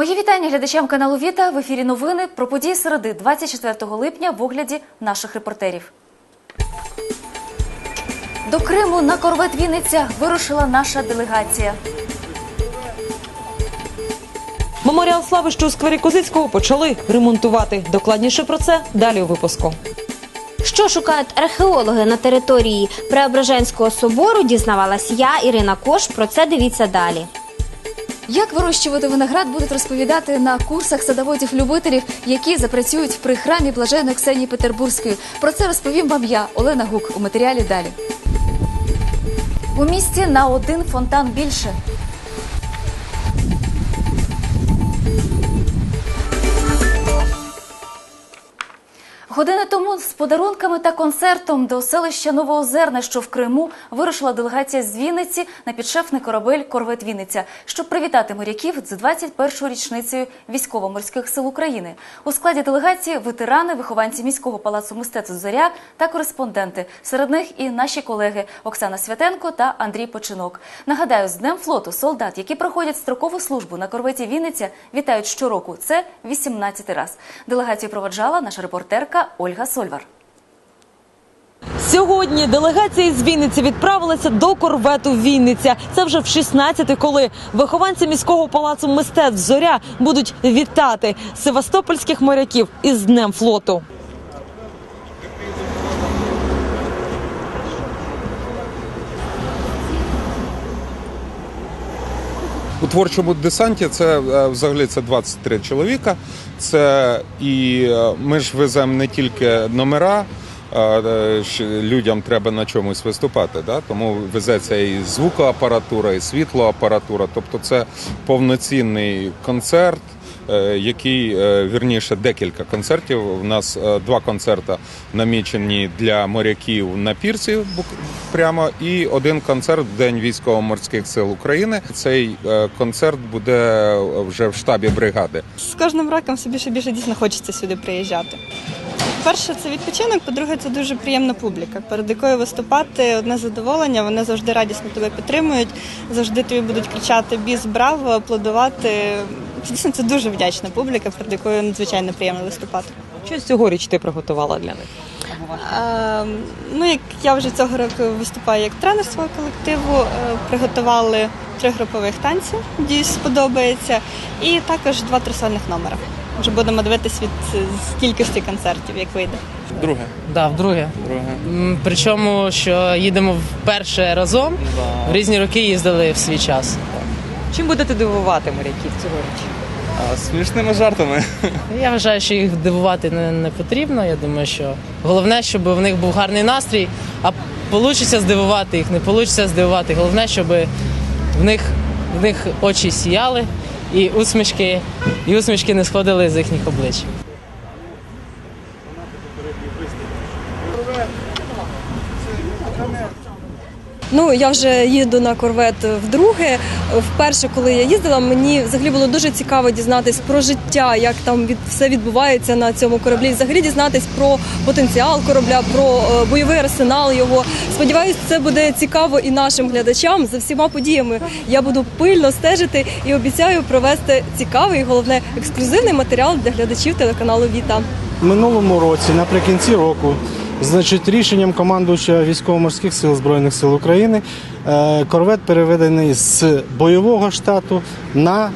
Мої вітання глядачам каналу Віта в ефірі новини про події середи 24 липня в огляді наших репортерів. До Криму на корвет Вінниця вирушила наша делегація. Меморіал слави, що у сквері Козицького почали ремонтувати. Докладніше про це далі у випуску. Що шукають археологи на території Преображенського собору, дізнавалась я, Ірина Кош. Про це дивіться далі. Як вирощувати виноград будуть розповідати на курсах садоводів-любителів, які запрацюють при храмі блаженої Ксенії Петербурзької. Про це розповім вам я, Олена Гук, у матеріалі далі. У місті на один фонтан більше. Години тому з подарунками та концертом до селища Новоозерне, що в Криму, вирушила делегація з Вінниці на підшефний корабель Корвет Вінниця, щоб привітати моряків з 21-ю річницею військово-морських сил України. У складі делегації ветерани, вихованці міського палацу мистецтв Зоря та кореспонденти. Серед них і наші колеги Оксана Святенко та Андрій Починок. Нагадаю, з Днем флоту солдат, які проходять строкову службу на корветі Вінниця, вітають щороку. Це 18 раз. Делегацію проводжала наша репортерка Ольга Сольвар. Сьогодні делегація з Вінниці відправилася до корвету Вінниця. Це вже в 16-ти, коли вихованці міського палацу мистецтв Зоря будуть вітати севастопольських моряків із Днем флоту. У творчому десанті це е, взагалі це 23 чоловіка. Це і е, ми ж веземо не тільки номера. е, Людям треба на чомусь виступати, да? тому везеться і звукоапаратура, і світлоапаратура. Тобто це повноцінний концерт, який е, вірніше декілька концертів. У нас е, два концерти намічені для моряків на пірсі бук- прямо, і один концерт в День військово-морських сил України. Цей е, концерт буде вже в штабі бригади. З кожним роком все більше більше дійсно хочеться сюди приїжджати. Перше, це відпочинок, по-друге, це дуже приємна публіка, перед якою виступати одне задоволення. Вони завжди радісно тебе підтримують, завжди тобі будуть кричати біс, браво, аплодувати. Дійсно, це дуже вдячна публіка, перед якою надзвичайно приємно виступати. Що цьогоріч ти приготувала для них? Е, ну, як я вже цього року виступаю як тренер свого колективу, е, приготували три групових танці, надіюсь, сподобається, і також два трисольних номера. Вже будемо дивитись від з кількості концертів, як вийде. Друге. Да, вдруге. Друге. М, Причому, що їдемо вперше разом, в різні роки їздили в свій час. Чим будете дивувати моряків цьогоріч? А, смішними жартами. Я вважаю, що їх дивувати не, не потрібно. Я думаю, що головне, щоб в них був гарний настрій, а вийде здивувати їх, не вийде здивувати. Головне, щоб в них, в них очі сіяли і усмішки, і усмішки не сходили з їхніх облич. Ну я вже їду на корвет вдруге. Вперше, коли я їздила, мені взагалі було дуже цікаво дізнатись про життя, як там від все відбувається на цьому кораблі. Взагалі дізнатись про потенціал корабля, про е, бойовий арсенал його. Сподіваюсь, це буде цікаво і нашим глядачам за всіма подіями. Я буду пильно стежити і обіцяю провести цікавий, головне ексклюзивний матеріал для глядачів телеканалу Віта. минулому році, наприкінці року, значить, рішенням командуючого військово-морських сил Збройних сил України е, корвет переведений з бойового штату на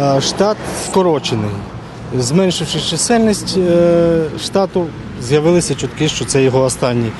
е, штат скорочений. Зменшивши чисельність е, штату, з'явилися чутки, що це його останній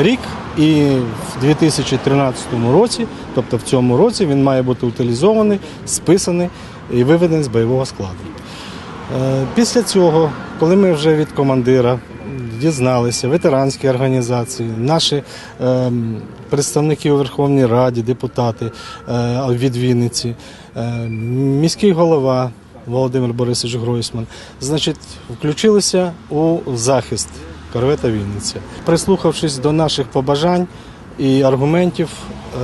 рік. І в 2013 році, тобто в цьому році, він має бути утилізований, списаний і виведений з бойового складу. Після цього, коли ми вже від командира дізналися, ветеранські організації, наші ем, представники у Верховній Раді, депутати е, від Вінниці, е, міський голова Володимир Борисович Гройсман, значить, включилися у захист корвета Вінниця. Прислухавшись до наших побажань і аргументів,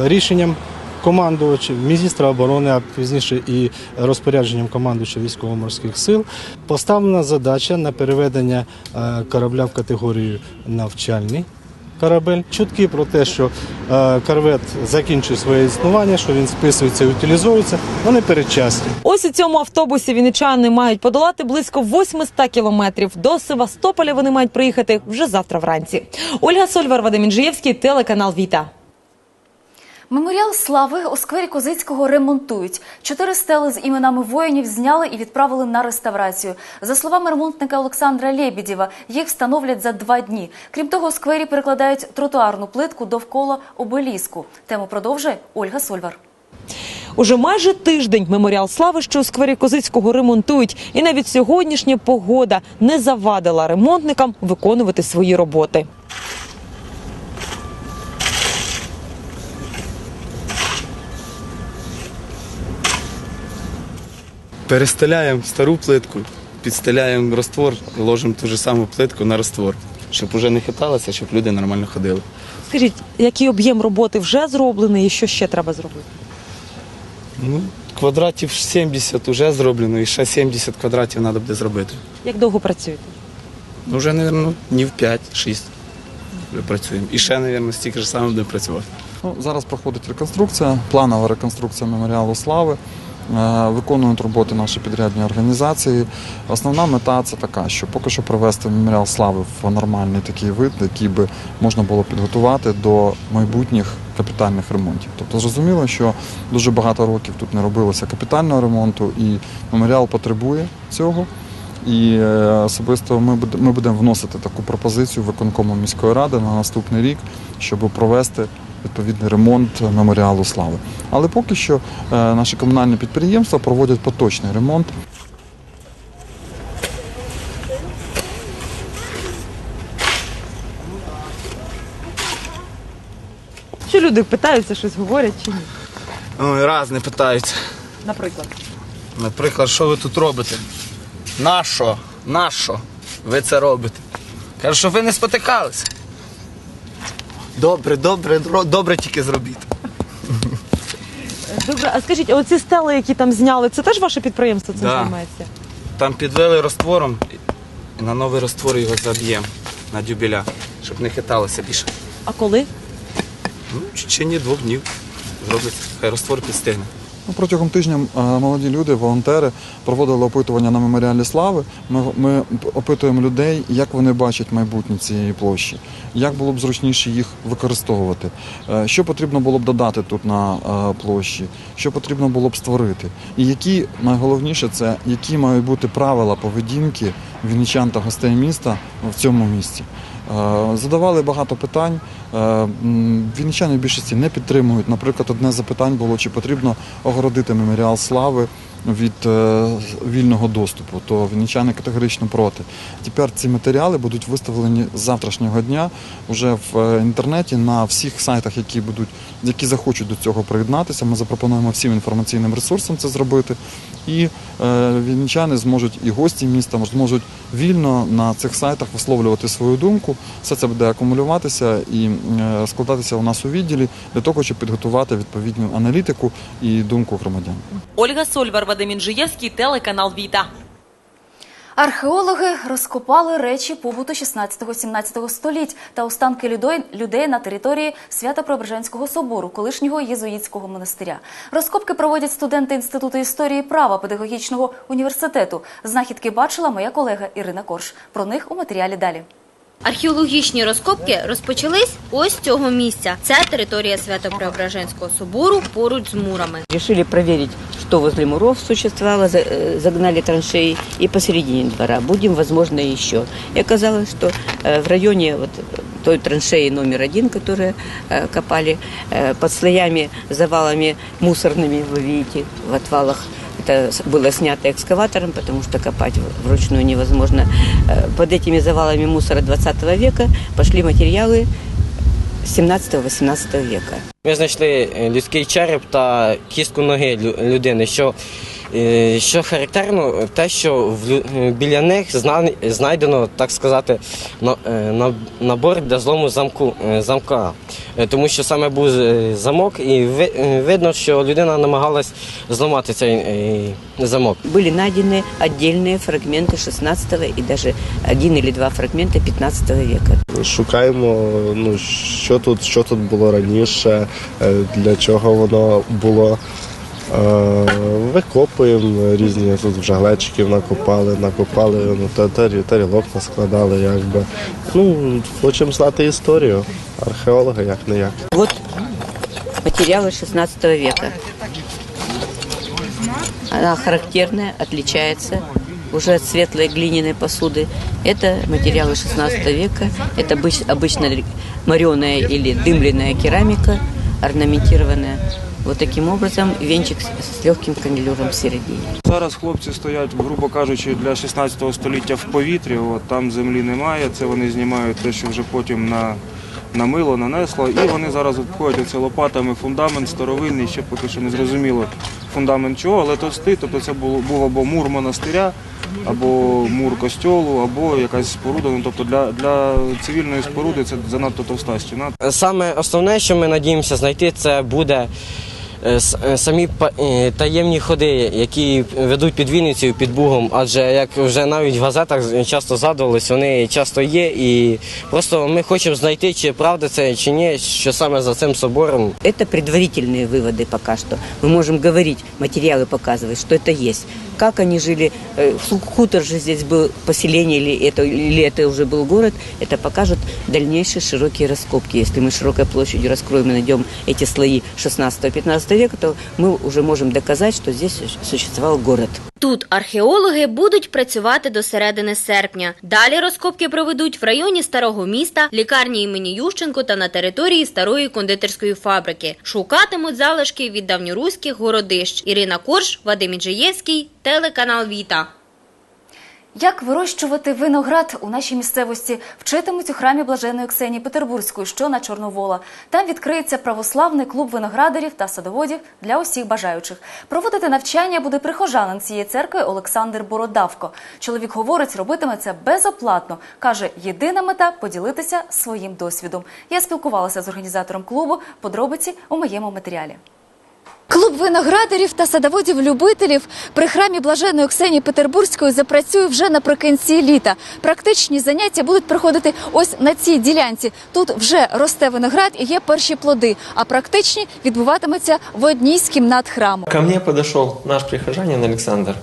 е, рішенням командувачів, міністра оборони, а пізніше і розпорядженням командувача військово-морських сил поставлена задача на переведення е, корабля в категорію навчальний корабель. Чутки про те, що е, корвет закінчує своє існування, що він списується і утилізовується, вони передчасні. Ось у цьому автобусі вінничани мають подолати близько 800 кілометрів. До Севастополя вони мають приїхати вже завтра вранці. Ольга Сольвар, Вадим Інжиєвський, телеканал Віта. Меморіал слави у сквері Козицького ремонтують. Чотири стели з іменами воїнів зняли і відправили на реставрацію. За словами ремонтника Олександра Лєбідєва, їх встановлять за два дні. Крім того, у сквері перекладають тротуарну плитку довкола обеліску. Тему продовжує Ольга Сольвар. Уже майже тиждень меморіал слави, що у сквері Козицького ремонтують, і навіть сьогоднішня погода не завадила ремонтникам виконувати свої роботи. Перестеляємо стару плитку, підстеляємо раствор, ложимо ту ж саму плитку на раствор, щоб уже не хиталося, щоб люди нормально ходили. Скажіть, який об'єм роботи вже зроблений і що ще треба зробити? Ну, квадратів 70 вже зроблено, і ще 70 квадратів треба буде зробити. Як довго працюєте? Ну, вже, мабуть, днів 5-6 працюємо. І ще, мабуть, стільки ж саме будемо працювати. Ну, зараз проходить реконструкція, планова реконструкція меморіалу слави. Е, Виконують роботи наші підрядні організації. Основна мета це така, що поки що привести меморіал слави в нормальний такий вид, який би можна було підготувати до майбутніх капітальних ремонтів. Тобто зрозуміло, що дуже багато років тут не робилося капітального ремонту, і меморіал потребує цього. І е, особисто ми ми будемо вносити таку пропозицію виконкому міської ради на наступний рік, щоб провести відповідний ремонт меморіалу слави. Але поки що е, наші комунальні підприємства проводять поточний ремонт. Що люди питаються, щось говорять чи ні? Ой, раз не питаються. Наприклад. Наприклад, що ви тут робите? Нащо? Нащо ви це робите? Кажу, щоб ви не спотикалися. Добре, добре, ро- добре тільки зробіть. Добре, а скажіть, а оці стели, які там зняли, це теж ваше підприємство цим Да. займається? Там підвели роствором і на новий розтвор його заб'ємо на дюбіля, щоб не хиталося більше. А коли? Ну, в течение двох днів зробиться, хай розтвор підстигне. Ну, Протягом тижня е, молоді люди, волонтери проводили опитування на меморіалі слави. Ми, ми опитуємо людей, як вони бачать майбутнє цієї площі, як було б зручніше їх використовувати, е, що потрібно було б додати тут на е, площі, що потрібно було б створити. І які найголовніше це які мають бути правила поведінки вінничан та гостей міста в цьому місці. Е, Задавали багато питань. Е, Вінничани в більшості не підтримують. Наприклад, одне з запитань було, чи потрібно огородити меморіал слави від е, вільного доступу. То вінничани категорично проти. Тепер ці матеріали будуть виставлені з завтрашнього дня вже в інтернеті на всіх сайтах, які будуть, які захочуть до цього приєднатися. Ми запропонуємо всім інформаційним ресурсам це зробити. І е, вінничани зможуть і гості міста зможуть вільно на цих сайтах висловлювати свою думку. Все це буде акумулюватися і е, складатися у нас у відділі для того, щоб підготувати відповідну аналітику і думку громадян. Ольга Сольвар, Вадим Інжиєвський, телеканал Віта. Археологи розкопали речі побуту 16-17 століть та останки людей, людей на території Свято-Преображенського собору, колишнього єзуїтського монастиря. Розкопки проводять студенти Інституту історії права педагогічного університету. Знахідки бачила моя колега Ірина Корж. Про них у матеріалі далі. Археологічні розкопки розпочались ось з цього місця. Це територія Свято-Преображенського собору поруч з мурами. Решили проверить, что возле муров существовало, за- э, загнали траншеи и посередине двора. Будем, возможно, еще. И оказалось, что э, в районе вот э, той траншеи номер один, которую э, копали, э, под слоями, завалами мусорными, вы видите, в отвалах, это с- было снято экскаватором, потому что копать в- вручную невозможно. Э, Под этими завалами мусора 20 века пошли материалы 17-18 века. Ми знайшли е, людський череп та кістку ноги лю- людини, що Що характерно, те, що в лю- е, біля них зна- знайдено, так сказати, на- е, на- набор для злому замку, е, замка. Е, Тому що саме був е, замок, і ви- е, видно, що людина намагалась зламати цей е, замок. Были найдены отдельные фрагменты 16 и даже один или два фрагмента 15 века. Шукаємо, ну що тут, що тут було раніше, е, для чого воно було. Е, Викопуємо різні тут вже глечиків накопали, накопали, ну, та- тарі- тарілок наскладали, якби. Ну, хочемо знати історію. Археологи як не як. Вот материалы 16 века. Она характерная, отличается уже от светлой глиняной посуды. Это материалы 16 века. Это обыч- обычно мореная или дымленная керамика, орнаментированная. Вот таким образом венчик с легким канделюром в середине. Зараз хлопці стоять, грубо кажучи, для 16 століття в повітрі. От, там землі немає. Це вони знімають те, що вже потім на, на мило нанесло. І вони зараз обходять оце лопатами фундамент старовинний, ще поки що не зрозуміло фундамент чого, але товстий. Тобто це було, був або мур монастиря, або мур костьолу, або якась споруда. Ну, тобто для, для цивільної споруди це занадто товста стіна. Саме основне, що ми надіємося знайти, це буде самі па- е, таємні ходи, які ведуть під Вінницею, під Бугом. Адже як вже навіть в газетах часто згадувались, вони часто є. І просто ми хочемо знайти, чи правда це, чи ні, що саме за цим собором. Это предварительные выводы пока что. Мы можем говорить, материалы показывать, что это есть. Как они жили, э, ху- хутор же здесь был поселение или это, или это уже был город, это покажут дальнейшие широкие раскопки. Если мы широкой площадью раскроем и найдем эти слои 16-15 века, то мы уже можем доказать, что здесь су- существовал город. Тут археологи будуть працювати до середини серпня. Далі розкопки проведуть в районі старого міста, лікарні імені Ющенко та на території старої кондитерської фабрики. Шукатимуть залишки від давньоруських городищ. Ірина Корж, Вадим Іджиєвський, телеканал Віта. Як вирощувати виноград у нашій місцевості вчитимуть у храмі Блаженої Ксенії Петербурзької, що на Чорновола. Там відкриється православний клуб виноградарів та садоводів для усіх бажаючих. Проводити навчання буде прихожанин цієї церкви Олександр Бородавко. Чоловік говорить, робитиме це безоплатно. каже, єдина мета поділитися своїм досвідом. Я спілкувалася з організатором клубу. Подробиці у моєму матеріалі. Клуб виноградарів та садоводів-любителів при храмі Блаженої Ксенії Петербурзької запрацює вже наприкінці літа. Практичні заняття будуть проходити ось на цій ділянці. Тут вже росте виноград і є перші плоди, а практичні відбуватимуться в одній з кімнат храму. Ко мне подошел наш прихожанин Александр,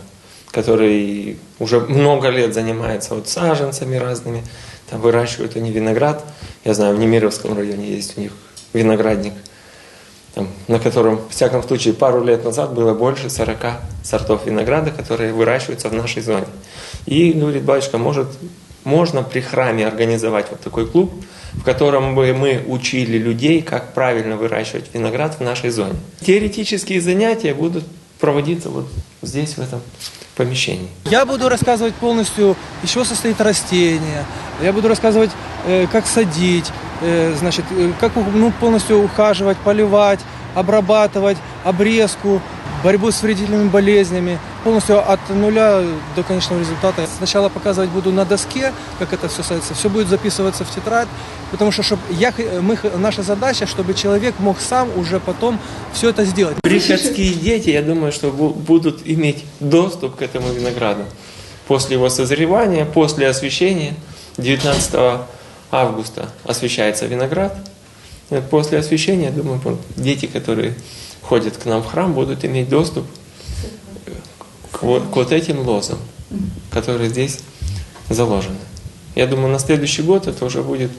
который уже много лет занимается вот саженцами разными. Там выращивают они виноград. Я знаю, в Немировском районе есть у них виноградник, Там, на котором, в всяком случае, пару лет назад было больше 40 сортов винограда, которые выращиваются в нашей зоне. И говорит, батюшка, может, можно при храме организовать вот такой клуб, в котором бы мы учили людей, как правильно выращивать виноград в нашей зоне. Теоретические занятия будут проводиться вот здесь, в этом помещении. Я буду рассказывать полностью, из чего состоит растение. Я буду рассказывать, э, как садить, значит, э, как ну, полностью ухаживать, поливать, обрабатывать, обрезку, борьбу с вредительными болезнями. Полностью от нуля до конечного результата. Сначала показывать буду на доске, как это все ставится. Все будет записываться в тетрадь, потому что чтоб я, мы, наша задача, чтобы человек мог сам уже потом все это сделать. Приходские дети, я думаю, что бу- будут иметь доступ к этому винограду. После его созревания, после освещения, 19 августа освещается виноград. И вот после освещения, думаю, вот дети, которые ходят к нам в храм, будут иметь доступ к вот, к вот этим лозам, которые здесь заложены. Я думаю, на следующий год это уже будет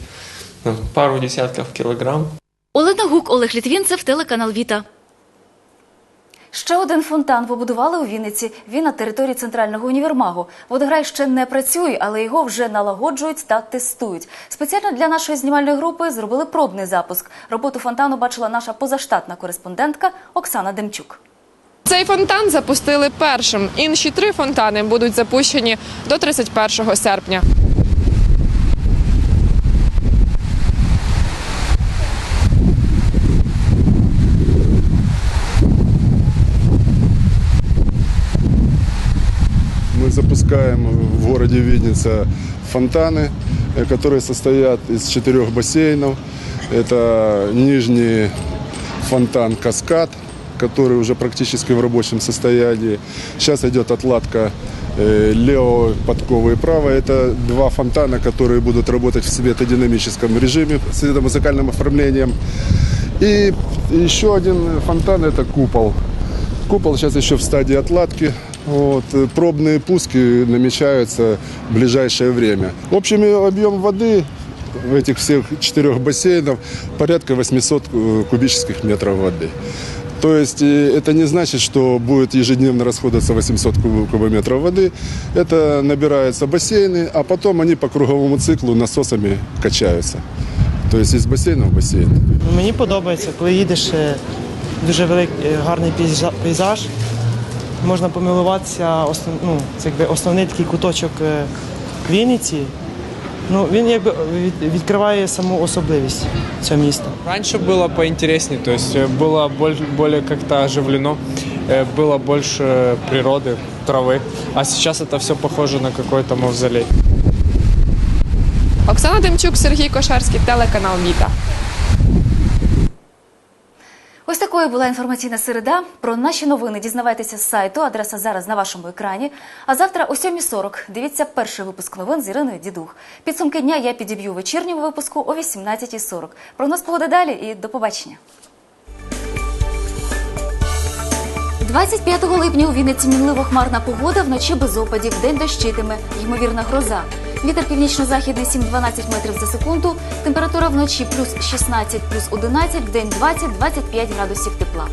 ну, пару десятков килограмм Олена Гук, Олег Літвінцев, телеканал Віта. Ще один фонтан побудували у Вінниці. Він на території центрального універмагу. Водограй ще не працює, але його вже налагоджують та тестують. Спеціально для нашої знімальної групи зробили пробний запуск. Роботу фонтану бачила наша позаштатна кореспондентка Оксана Демчук. Цей фонтан запустили першим. Інші три фонтани будуть запущені до 31 серпня. Запускаем в городе Винница фонтаны, э, которые состоят из четырех бассейнов. Это нижний фонтан «Каскад», который уже практически в рабочем состоянии. Сейчас идет отладка э, левого подковы и правой. Это два фонтана, которые будут работать в светодинамическом режиме, с светомузыкальным оформлением. И еще один фонтан – это купол. Купол сейчас еще в стадии отладки. Вот. э, Пробные пуски намечаются в ближайшее время. Общий объем воды в этих всех четырех бассейнов порядка 800 э, кубических метров воды. То есть э, это не значит, что будет ежедневно расходоваться 800 куб- кубометров воды. Это набираются бассейны, а потом они по круговому циклу насосами качаются. То есть из бассейна в бассейн. Ну, Мені подобається, коли їдеш е, дуже великий гарний пейза- пейзаж. Можна помилуватися, основ, ну, це якби основний такий куточок е, Вінниці. Ну, він якби від- відкриває саму особливість цього міста. Раньше было поинтереснее, то есть э, было боль- более как-то оживлено, э, было больше природы, травы, а сейчас это все похоже на какой-то мавзолей. Оксана Демчук, Сергій Кошарський, телеканал Віта. Такою була інформаційна середа. Про наші новини дізнавайтеся з сайту. Адреса зараз на вашому екрані. А завтра о 7.40 дивіться перший випуск новин з Іриною Дідух. Підсумки дня я підіб'ю вечірньому випуску о 18.40. Прогноз погоди далі і до побачення. 25 липня у Вінниці мінливо хмарна погода, вночі без опадів, день дощитиме, ймовірна гроза. Вітер північно-західний 7-12 метрів за секунду. Температура вночі плюс 16, плюс 11, в день 20-25 градусів тепла.